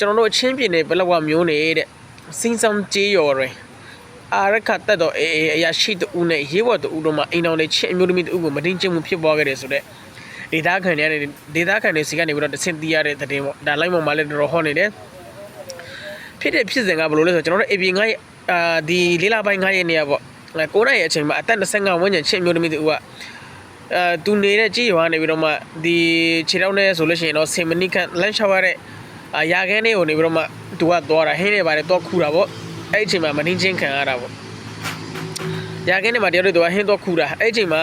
ကျွန်တော်တို့အချင်းပြည်နယ်ဘလဝမျိုးနေတဲ့စင်းဆောင်ကြေးရော်တွင်အာရခတက်တော့အေးအေးအရာရှိတူနဲ့ရေးဘော်တူတို့မှအိမ်တော်လေးချင်းအမျိုးသမီးတူကိုမတင်ချင်မှုဖြစ်ပေါ်ခဲ့တယ်ဆိုတော့ဒေတာခံတွေကနေဒေတာခံတွေစီကနေပြီးတော့တဆင့်တီးရတဲ့တဲ့ပေါ့ဒါလိုက်ပေါ်မှာလည်းတော်တော်ဟောနေတယ်ဖြစ်တဲ့ဖြစ်စဉ်ကဘယ်လိုလဲဆိုတော့ကျွန်တော်တို့ AB 9အာဒီလေးလပိုင်း9ရက်နေရပေါ့9ရက်အချိန်မှာအသက်25ဝန်းကျင်ချင်းအမျိုးသမီးတူကအဲသူနေတဲ့ကြေးရွာနေပြီးတော့မှဒီခြေထောက်နဲ့ဆိုလို့ရှိရင်တော့စင်မနီကန်လမ်းလျှောက်ရတဲ့ အာရာခဲနေကိုနေပြီးတော့မှသူကသွားတာဟင်းနေပါတယ်တော့ခူတာပေါ့အဲ့ဒီအချိန်မှာမနှင်းချင်းခံရတာပေါ့ရာခဲနေမှာတယောက်တည်းသူကဟင်းတော့ခူတာအဲ့ဒီအချိန်မှာ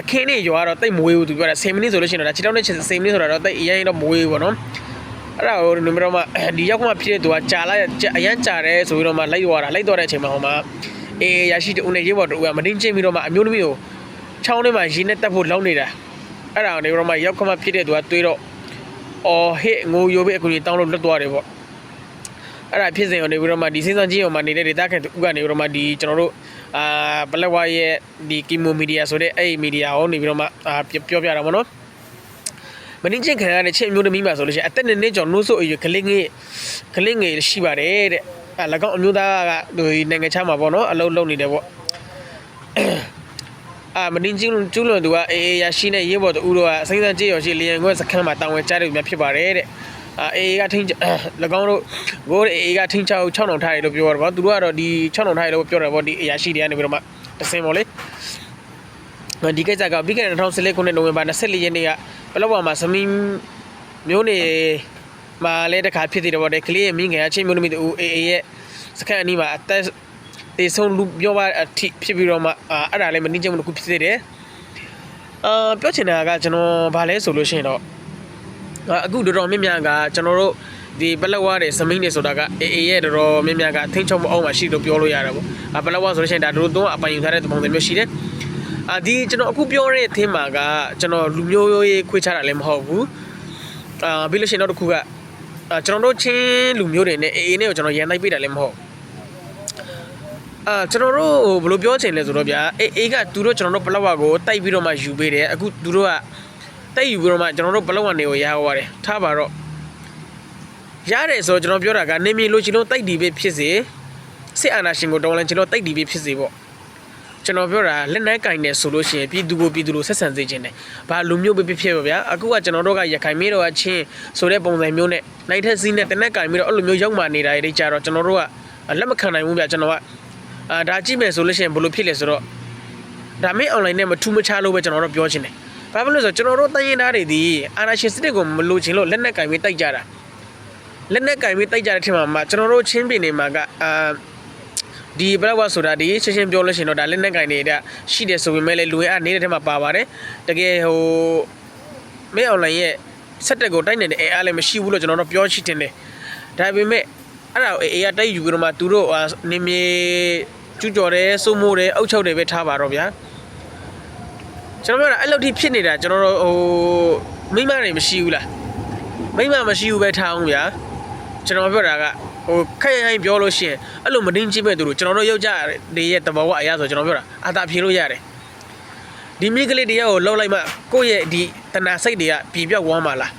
အခင်းနေရွာတော့တိတ်မဝေးဘူးသူပြောတာ10မိနစ်ဆိုလို့ရှိရင်တော့ဒါခြေထောက်နဲ့10မိနစ်ဆိုတာတော့တိတ်အရင်တော့မဝေးဘူးပေါ့နော်အဲ့ဒါကိုနေပြီးတော့မှဒီရောက်မှဖြစ်တဲ့သူကကြာလိုက်အရန်ကြာတယ်ဆိုပြီးတော့မှလိုက်သွားတာလိုက်သွားတဲ့အချိန်မှာဟိုမှာအေးရရှိတူနဲ့ရေးပေါ်တူကမတင်းချင်းပြီးတော့မှအမျိုးသမီးကိုချောင်းထဲမှာရင်းနဲ့တက်ဖို့လောက်နေတာအဲ့ဒါကိုနေပြီးတော့မှရောက်ခမဖြစ်တဲ့သူကတွေးတော့ အော်ဟစ်ငိုယိုပဲအကူကြီးတောင်းလို့လွတ်သွားတယ်ပေါ့အဲ့ဒါဖြစ်စဉ်ကိုနေပြီးတော့မှဒီစင်းစမ်းကြီးအောင်မှနေတဲ့ဒေတာခံသူကနေပြီးတော့မှဒီကျွန်တော်တို့အာဘလက်ဝါရဲ့ဒီကီမိုမီဒီယာဆိုတဲ့အဲ့ဒီမီဒီယာကိုနေပြီးတော့မှအာပြောပြတာပေါ့နော်မင်းချင်းခံရတဲ့ချင်းမျိုးသမီးမှာဆိုလို့ရှိရင်အသက်နဲ့နဲ့ကျော်နှိုးဆိုအရွယ်ကလေးငယ်ကလေးငယ်ရှိပါတယ်တဲ့အဲ၎င်းအမျိုးသားကဒီနိုင်ငံခြားမှာပေါ့နော်အလုပ်လုပ်နေတယ်ပေါ့ အာမင်းချင်းကျူးလွန်သူကအေးအေးရရှိနေရေးပေါ်တူတို့ကစိမ့်စမ်းကြေးရော်ရှိလျံခွဲစခန်းမှာတာဝန်ကြားတယ်များဖြစ်ပါတယ်တဲ့အာအေးကထိန်း၎င်းတို့ဘိုးအေးကထိန်းချောက်6နောင်ထားတယ်လို့ပြောတော့ဗောသူတို့ကတော့ဒီ6နောင်ထားတယ်လို့ပြောတယ်ဗောဒီအရာရှိတွေကနေပြီးတော့မှတစင်ဗောလေဒီကိစ္စကပြီးခဲ့တဲ့2014ခုနှစ်နိုဝင်ဘာ24ရက်နေ့ကဘလောက်ပါမှာသမီးမျိုးနေမှာလဲတခါဖြစ်သေးတယ်ဗောတဲ့ကလေးရဲ့မိငယ်အချင်းမျိုးသမီးတူအေးအေးရဲ့စခန်းအနီးမှာအသက် တေဆုံးလူပြောပါအထိဖြစ်ပြီးတော့မှအာအဲ့ဒါလည်းမနှိမ့်ချင်ဘူးတစ်ခုဖြစ်သေးတယ်အာပြောချင်တာကကျွန်တော်ဗာလဲဆိုလို့ရှိရင်တော့အခုတော်တော်များများကကျွန်တော်တို့ဒီပလက်ဝတဲ့စမိန်နေဆိုတာကအေအေရဲ့တော်တော်များများကအထင်းချုံမအောင်မှရှိလို့ပြောလို့ရတယ်ပေါ့အာပလက်ဝဆိုလို့ရှိရင်ဒါတို့တော့အပိုင်ယူထားတဲ့ပုံစံမျိုးရှိတယ်အာဒီကျွန်တော်အခုပြောတဲ့အသင်းမှာကကျွန်တော်လူမျိုးရေးခွေးချတာလည်းမဟုတ်ဘူးအာပြီးလို့ရှိရင်တော့တစ်ခုကအာကျွန်တော်တို့ချင်းလူမျိုးတွေနဲ့အေအေနဲ့ကိုကျွန်တော်ရန်တိုက်ပေးတာလည်းမဟုတ် အာကျွန်တော်တို့ဘယ်လိုပြောချင်လဲဆိုတော့ဗျာအေအေကသူတို့ကျွန်တော်တို့ပလက်ဝကိုတိုက်ပြီးတော့မှယူပေးတယ်အခုသူတို့ကတိုက်ယူပြီးတော့မှကျွန်တော်တို့ပလက်ဝနေကိုရဟောရတယ်ထားပါတော့ရတယ်ဆိုတော့ကျွန်တော်ပြောတာကနေမြေလိုချင်လို့တိုက်တီပဲဖြစ်စေစစ်အာဏာရှင်ကိုတော်လန်ချင်လို့တိုက်တီပဲဖြစ်စေပေါ့ကျွန်တော်ပြောတာလက်နက်ကင်နေဆိုလို့ရှိရင်ပြည်သူကိုပြည်သူလိုဆက်ဆံစေခြင်းတယ်ဘာလူမျိုးပဲဖြစ်ဖြစ်ပါဗျာအခုကကျွန်တော်တို့ကရခိုင်မြေတော်ကချင်းဆိုတဲ့ပုံစံမျိုးနဲ့နိုင်ထက်စီးနဲ့တနက်ကင်ပြီးတော့အဲ့လိုမျိုးရောက်မှနေတာတွေကြတော့ကျွန်တော်တို့ကလက်မခံနိုင်ဘူးဗျာကျွန်တော်က အာဒါကြည့်မယ်ဆိုလို့ရှိရင်ဘယ်လိုဖြစ်လဲဆိုတော့ဒါမင်း online နဲ့မထူးမခြားလို့ပဲကျွန်တော်တို့ပြောချင်တယ်ဘာဖြစ်လို့လဲဆိုတော့ကျွန်တော်တို့တိုင်းရင်းသားတွေဒီအာဏာရှင်စနစ်ကိုမလိုချင်လို့လက်နက်ကင်ပြီးတိုက်ကြတာလက်နက်ကင်ပြီးတိုက်ကြတဲ့ထင်မှာမှကျွန်တော်တို့ချင်းပြည်နယ်မှာကအာဒီဘလောက်ဝဆိုတာဒီရှင်းရှင်းပြောလို့ရှိရင်တော့ဒါလက်နက်ကင်တွေကရှိတယ်ဆိုပေမဲ့လည်းလူရင်းအားနေတဲ့ထက်မှာပါပါတယ်တကယ်ဟိုမင်း online ရဲ့စက်တက်ကိုတိုက်နေတဲ့အဲအားလည်းမရှိဘူးလို့ကျွန်တော်တို့ပြောရှိတင်တယ်ဒါပေမဲ့အဲ့ဒါအေးအေးကတိုက်ယူပြီးတော့မှသူတို့နေမြေ ကျူးကျော်တယ်စိုးမိုးတယ်အုပ်ချုပ်တယ်ပဲထားပါတော့ဗျာကျွန်တော်ပြောတာအဲ့လိုထိဖြစ်နေတာကျွန်တော်တို့ဟိုမိမတွေမရှိဘူးလားမိမမရှိဘူးပဲထားအောင်ဗျာကျွန်တော်ပြောတာကဟိုခိုင်ခိုင်ပြောလို့ရှိရင်အဲ့လိုမတင်းချင်းမဲ့သူတို့ကျွန်တော်တို့ယောက်ျားတွေရဲ့တဘာဝအရာဆိုကျွန်တော်ပြောတာအာသာဖြေလို့ရတယ်ဒီမိကလေးတရားကိုလှုပ်လိုက်မှကိုယ့်ရဲ့ဒီတဏှာစိတ်တွေကပြေပြောက်သွားမှာလား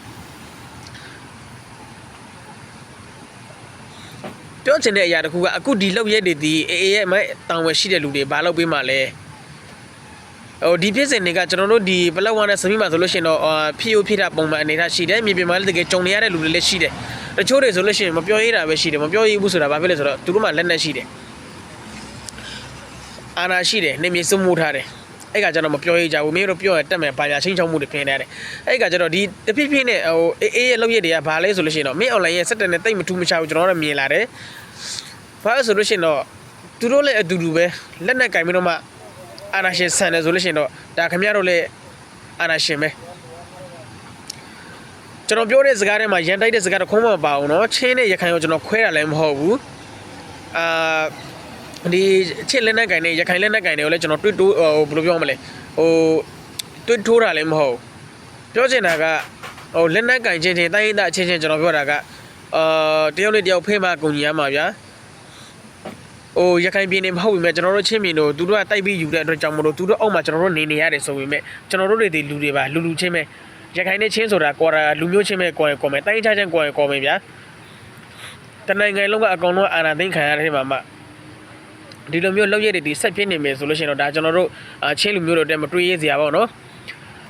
ပြောချင်တဲ့အရာတခုကအခုဒီလောက်ရက်တွေဒီအေးအေးရဲ့မိုက်တောင်ဝယ်ရှိတဲ့လူတွေဘာလုပ်ပေးမှလဲဟိုဒီဖြစ်စဉ်တွေကကျွန်တော်တို့ဒီပလက်ဝါနဲ့စမိမှာဆိုလို့ရှိရင်တော့ဖြည့်ရဖြည့်တာပုံမှန်အနေထားရှိတယ်မြေပြင်မှာလည်းတကယ်ကြုံနေရတဲ့လူတွေလည်းရှိတယ်တချို့တွေဆိုလို့ရှိရင်မပြောရတာပဲရှိတယ်မပြောရဘူးဆိုတာဘာဖြစ်လဲဆိုတော့သူတို့မှလက်နက်ရှိတယ်အာနာရှိတယ်နေမြေစုမှုထားတယ်အဲ့ကကျတော့မပြောရကြဘူးမင်းတို့ပြောရတက်မယ်ဘာညာချင်းချောင်းမှုတွေဖင်နေတယ်အဲ့ကကျတော့ဒီတဖြည်းဖြည်းနဲ့ဟိုအေးအေးရဲ့လောက်ရက်တွေကဘာလဲဆိုလို့ရှိရင်တော့မင်း online ရဲ့စက်တက်နဲ့တိတ်မထူးမချဘူးကျွန်တော်တို့မြင်လာတယ် ဘာလို့ဆိုလို့ရှိရင်တော့သူတို့လည်းအတူတူပဲလက်နဲ့ကင်ပြီးတော့မှအာနာရှင်ဆန်တယ်ဆိုလို့ရှိရင်တော့ဒါခင်ဗျားတို့လည်းအာနာရှင်ပဲကျွန်တော်ပြောတဲ့စကားထဲမှာရန်တိုက်တဲ့စကားတော့ခွန်းမပါအောင်နော်ချင်းနဲ့ရခိုင်ကိုကျွန်တော်ခွဲတာလည်းမဟုတ်ဘူးအာဒီချင်းလက်နဲ့ကင်နဲ့ရခိုင်လက်နဲ့ကင်တွေကိုလည်းကျွန်တော်တွေ့တိုးဟိုဘယ်လိုပြောမလဲဟိုတွေ့ထိုးတာလည်းမဟုတ်ပြောချင်တာကဟိုလက်နဲ့ကင်ချင်းချင်းတိုင်းရင်းသားချင်းချင်းကျွန်တော်ပြောတာက အာတယောက်နဲ့တယောက်ဖေးမှကုန်ကြီးရမှာဗျာဟိုရခိုင်ပြည်နယ်မဟုတ်ဘူးမြဲကျွန်တော်တို့ချင်းပြည်တို့သူတို့ကတိုက်ပြီးယူတဲ့အတွက်ကြောင့်မလို့သူတို့အောက်မှာကျွန်တော်တို့နေနေရတယ်ဆိုပေမဲ့ကျွန်တော်တို့တွေဒီလူတွေပါလူလူချင်းပဲရခိုင်နဲ့ချင်းဆိုတာကွာလူမျိုးချင်းပဲကွာကွာမယ်တိုင်းခြားချင်းကွာကွာမယ်ဗျာတနိုင်ငံလုံးကအကောင်လုံးအာဏာသိမ်းခံရတဲ့ထဲမှာမှဒီလိုမျိုးလောက်ရက်တွေဒီဆက်ဖြစ်နေမယ်ဆိုလို့ရှိရင်တော့ဒါကျွန်တော်တို့အာချင်းလူမျိုးတို့တက်မတွေးရစရာပေါ့နော်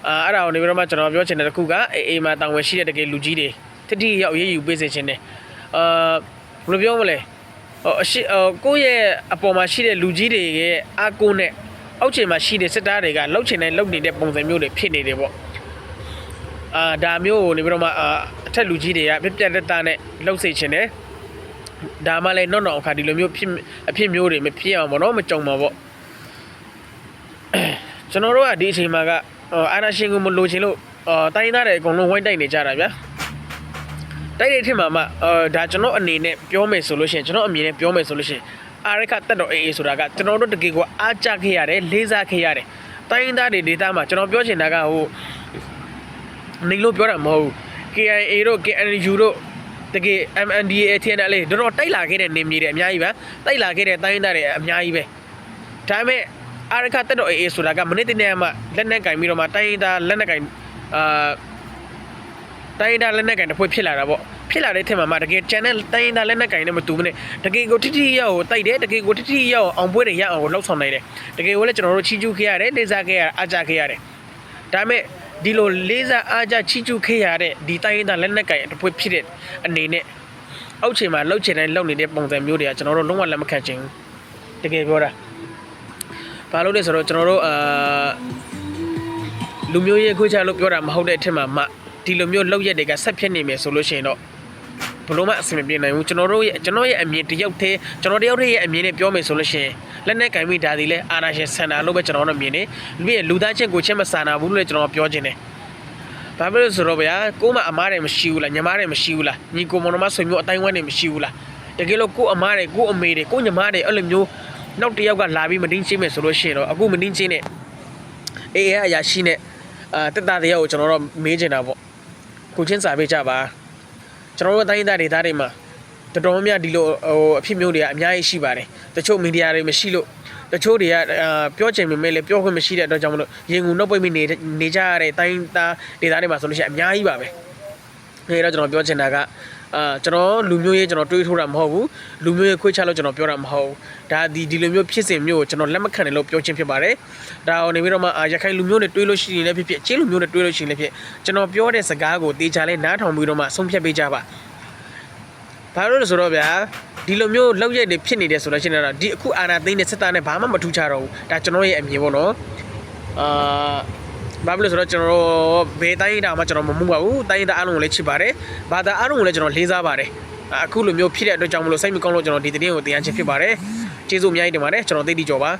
အာအဲ့ဒါကိုနေပြီးတော့မှကျွန်တော်ပြောချင်တဲ့တစ်ခုကအေးအေးမှာတောင်ဝယ်ရှိတဲ့တကယ်လူကြီးတွေ တတိရောက်ရေးယူပေးစေချင်တယ်အာဘယ်လိုပြောမလဲဟိုအရှိဟိုကိုယ့်ရဲ့အပေါ်မှာရှိတဲ့လူကြီးတွေရဲ့အာကိုနဲ့အောက်ခြေမှာရှိတဲ့စစ်သားတွေကလှုပ်ချင်တဲ့လှုပ်နေတဲ့ပုံစံမျိုးတွေဖြစ်နေတယ်ပေါ့အာဒါမျိုးကိုနေပြီးတော့မှအာအထက်လူကြီးတွေကပြက်ပြက်တက်တာနဲ့လှုပ်စေချင်တယ်ဒါမှလည်းတော့တော့အခါဒီလိုမျိုးဖြစ်အဖြစ်မျိုးတွေမဖြစ်အောင်ပေါ့နော်မကြုံပါပေါ့ကျွန်တော်တို့ကဒီအချိန်မှာကအာအာနာရှင်ကိုမလိုချင်လို့အာတိုင်းသားတွေအကုန်လုံးဝိုင်းတိုက်နေကြတာဗျာ တိုက်တဲ့ထင်မှာမှအာဒါကျွန်တော်အနေနဲ့ပြောမယ်ဆိုလို့ရှိရင်ကျွန်တော်အမြင်နဲ့ပြောမယ်ဆိုလို့ရှိရင်အာရခတက်တော်အေးအေးဆိုတာကကျွန်တော်တို့တကယ်ကိုအားကြခဲ့ရတယ်လေးစားခဲ့ရတယ်တိုင်းသားတွေဒေသမှာကျွန်တော်ပြောချင်တာကဟိုနေလို့ပြောတာမဟုတ်ဘူး KIA တို့ KNU တို့တကယ် MNDAA TNL တို့တော့တိုက်လာခဲ့တဲ့နေမြေတွေအများကြီးပဲတိုက်လာခဲ့တဲ့တိုင်းသားတွေအများကြီးပဲဒါပေမဲ့အာရခတက်တော့ AA ဆိုတာကမနေ့တနေ့မှလက်နက်ကင်ပြီးတော့မှတိုင်းသားလက်နက်ကင်အာ တိုင်းသားလက်နက်ကင်တစ်ဖွဲ့ဖြစ်လာတာပေါ့ဖြစ်လာတဲ့ထက်မှာမှတကယ် channel တိုင်းသားလက်နက်ကင်နဲ့မတူဘူးနဲ့တကယ်ကိုတိတိရောက်ကိုတိုက်တယ်တကယ်ကိုတိတိရောက်အောင်ပွဲတွေရအောင်ကိုလှုပ်ဆောင်နိုင်တယ်တကယ်ကိုလည်းကျွန်တော်တို့ချီးကျူးခဲ့ရတယ်လေးစားခဲ့ရအားကြခဲ့ရတယ်ဒါပေမဲ့ဒီလိုလေးစားအားကြချီးကျူးခဲ့ရတဲ့ဒီတိုင်းရင်းသားလက်နက်ကင်တစ်ဖွဲ့ဖြစ်တဲ့အနေနဲ့အောက်ခြေမှာလှုပ်ချင်တိုင်းလှုပ်နေတဲ့ပုံစံမျိုးတွေကကျွန်တော်တို့လုံးဝလက်မခံချင်ဘူးတကယ်ပြောတာဘာလို့လဲဆိုတော့ကျွန်တော်တို့အာလူမျိုးရေးခွေးချလို့ပြောတာမဟုတ်တဲ့အထက်မှာမှ ဒီလိုမျိုးလှုပ်ရက်တွေကဆက်ဖြစ်နေမယ်ဆိုလို့ရှိရင်တော့ဘလို့မှအဆင်မပြေနိုင်ဘူးကျွန်တော်တို့ရဲ့ကျွန်တော်ရဲ့အမြင်တယောက်သေးကျွန်တော်တယောက်တည်းရဲ့အမြင်နဲ့ပြောမယ်ဆိုလို့ရှိရင်လက်နက်ကင်မိဒါဒီလဲအာနာရှင်ဆန္ဒလို့ပဲကျွန်တော်တို့မြင်တယ်လူရဲ့လူသားချင်းကိုချင်းမဆန္ဒဘူးလို့လည်းကျွန်တော်ပြောချင်တယ်ဘာဖြစ်လို့ဆိုတော့ဗျာကို့မအမားတွေမရှိဘူးလားညီမတွေမရှိဘူးလားညီကိုမောင်နှမဆွေမျိုးအတိုင်းဝိုင်းတွေမရှိဘူးလားတကယ်လို့ကို့အမားတွေကို့အမေတွေကို့ညီမတွေအဲ့လိုမျိုးနောက်တစ်ယောက်ကလာပြီးမတင်းချင်းမယ်ဆိုလို့ရှိရင်တော့အခုမတင်းချင်းနဲ့အေးအေးအရာရှိနဲ့အာတက်တာတရားကိုကျွန်တော်တို့မေးချင်တာပေါ့ ကိုချင်းစာပေးကြပါကျွန်တော်တို့အတိုင်းသားတွေသားတွေမှာတော်တော်များများဒီလိုဟိုအဖြစ်မျိုးတွေကအများကြီးရှိပါတယ်တချို့မီဒီယာတွေမရှိလို့တချို့တွေကအာပြောချင်ပေမဲ့လည်းပြောခွင့်မရှိတဲ့အတွက်ကြောင့်မလို့ရင်ငူနှုတ်ပိတ်မိနေနေကြရတဲ့တိုင်းသားဒေသတွေမှာဆိုလို့ရှိရင်အများကြီးပါပဲအဲတော့ကျွန်တော်ပြောချင်တာက အာကျွန်တော်လူမျိုးရေးကျွန်တော်တွေးထိုးတာမဟုတ်ဘူးလူမျိုးရေးခွေးချလို့ကျွန်တော်ပြောတာမဟုတ်ဘူးဒါဒီဒီလိုမျိုးဖြစ်စဉ်မျိုးကိုကျွန်တော်လက်မခံတယ်လို့ပြောချင်းဖြစ်ပါတယ်ဒါအောင်နေပြီးတော့မှအာရခိုင်လူမျိုးနဲ့တွေးလို့ရှိရင်လည်းဖြစ်ဖြစ်ချင်းလူမျိုးနဲ့တွေးလို့ရှိရင်လည်းဖြစ်ကျွန်တော်ပြောတဲ့စကားကိုတေချာလေးနားထောင်ပြီးတော့မှဆုံးဖြတ်ပေးကြပါဘာလို့လဲဆိုတော့ဗျာဒီလိုမျိုးလောက်ရက်တွေဖြစ်နေတယ်ဆိုတော့ရှင်းတော့ဒီအခုအာနာသိန်းနဲ့စစ်သားနဲ့ဘာမှမထူးခြားတော့ဘူးဒါကျွန်တော်ရဲ့အမြင်ပေါ့နော်အာ ဘာဖြစ်လို့ဆိုတော့ကျွန်တော်တို့ဘယ်တိုင်းတာမှကျွန်တော်မမှုပါဘူးတိုင်းတာအားလုံးကိုလည်းချစ်ပါတယ်ဘာသာအားလုံးကိုလည်းကျွန်တော်လေးစားပါတယ်အခုလိုမျိုးဖြစ်တဲ့အတွက်ကြောင့်မလို့စိတ်မကောင်းလို့ကျွန်တော်ဒီသတင်းကိုတင်ရချင်းဖြစ်ပါတယ်ကျေးဇူးအများကြီးတင်ပါတယ်ကျွန်တော်သိတိကျော်ပါ